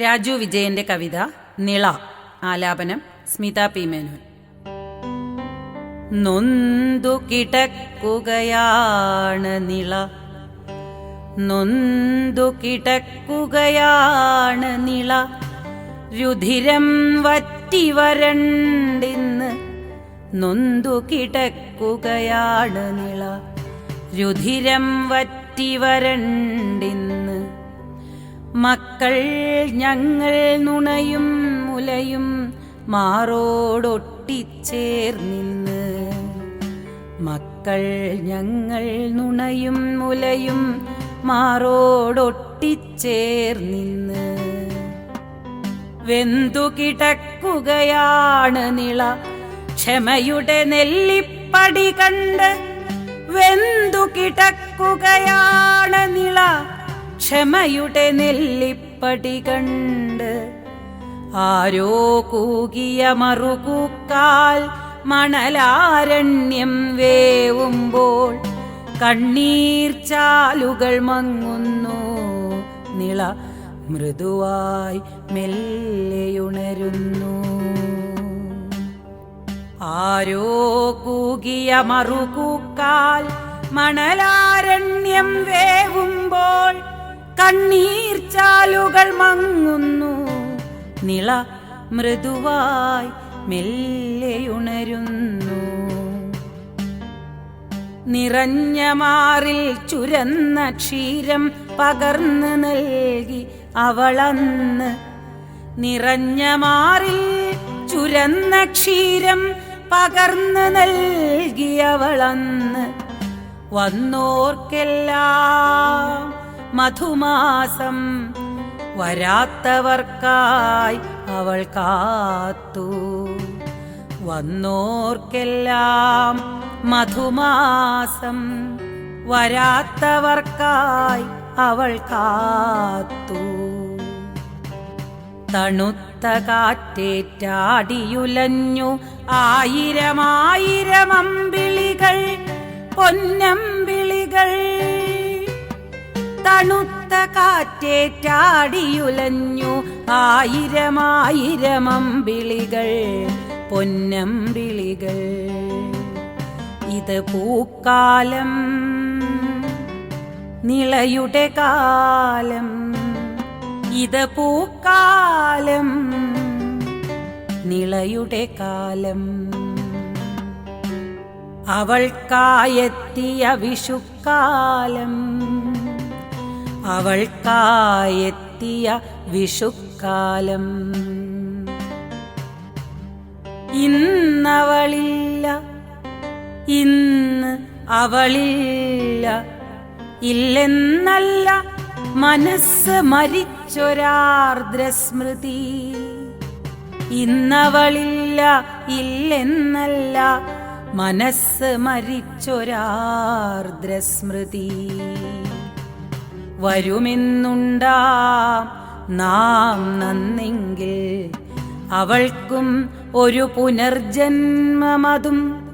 രാജു വിജയന്റെ കവിത നിള. ആലാപനം സ്മിത പി മേനോൻ. നൊന്തു കിടക്കുകയാണ് നിള. നൊന്തു കിടക്കുകയാണ് നിള. രുധിരം വറ്റി വരണ്ടിന്ന് നൊന്തു കിടക്കുകയാണ് നിള. രുധിരം വറ്റി വരണ്ടിന്ന് മക്കൾ ഞങ്ങൾ നുണയും മുലയും മാറോടൊട്ടിച്ചേർന്നിന്ന് മക്കൾ ഞങ്ങൾ നുണയും മുലയും മാറോടൊട്ടിച്ചേർന്നിന്ന് വെന്തു കിടക്കുകയാണ് നിള ക്ഷമയുടെ നെല്ലിപ്പടി കണ്ട് വെന്തു കിടക്കുകയാണ് നിള. ക്ഷമയുടെ നെല്ലിപ്പടി കണ്ട് ആരോ കൂകിയ മറുകൂക്കാൽ മണലാരണ്യം വേവുമ്പോൾ കണ്ണീർ ചാലുകൾ മങ്ങുന്നു നിള മൃദുവായി മെല്ലെയുണരുന്നു ആരോ കൂകിയ മറുകൂക്കാൽ മണലാരണ്യം വേവുമ്പോൾ കണ്ണീർ ചാലുകൾ മങ്ങുന്നു. നിള മൃദുവായി മെല്ലെയുണരുന്നു നിറഞ്ഞ മാറിൽ ചുരന്ന ക്ഷീരം പകർന്നു നൽകി അവളന്ന്. നിറഞ്ഞ മാറിൽ ചുരന്ന ക്ഷീരം പകർന്നു നൽകി അവളന്ന്. വന്നോർക്കെല്ലാം മധുമാസം വരാത്തവർക്കായി അവൾ കാത്തു. വന്നോർക്കെല്ലാം മധുമാസം വരാത്തവർക്കായി അവൾ കാത്തു. തണുത്ത കാറ്റേറ്റാടിയുലഞ്ഞു ആയിരമായിരം തണുത്ത കാറ്റേറ്റാടിയുലഞ്ഞു ആയിരമായിരം അമ്പിളികൾ പൊന്നമ്പിളികൾ. ഇത് പൂക്കാലം നിളയുടെ കാലം. ഇത് പൂക്കാലം നിളയുടെ കാലം. അവൾക്കായെത്തിയ വിഷുക്കാലം. അവൾക്കായെത്തിയ വിഷുക്കാലം. ഇന്നവളില്ല ഇന്ന് അവളില്ല. ഇല്ലെന്നല്ല മനസ്സ് മരിച്ചൊരാർദ്രസ്മൃതി. ഇന്നവളില്ല ഇല്ലെന്നല്ല മനസ്സ് മരിച്ചൊരാർദ്രസ്മൃതി. വരുമെന്നുണ്ടാം. നാം നന്നെങ്കിൽ അവൾക്കും ഒരു പുനർജന്മമതും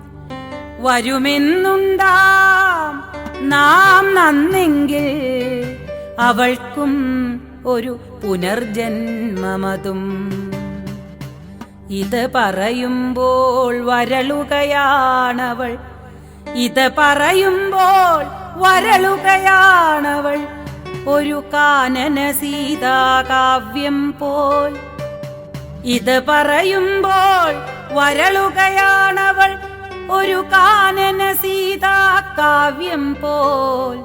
വരുമെന്നുണ്ടാം. നാം നന്നെങ്കിൽ അവൾക്കും ഒരു പുനർജന്മമതും. ഇത് പറയുമ്പോൾ വരളുകയാണവൾ. ഇത് പറയുമ്പോൾ വരളുകയാണവൾ. ഒരു കാനന സീതാകാവ്യം പോൽ. ഇത് പറയുമ്പോൾ വരളുകയാണവൾ ഒരു കാനന സീതാകാവ്യം പോൽ.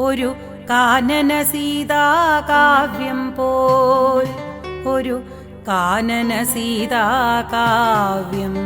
ഒരു കാനന സീതാകാവ്യം പോൽ. ഒരു കാനന സീതാകാവ്യം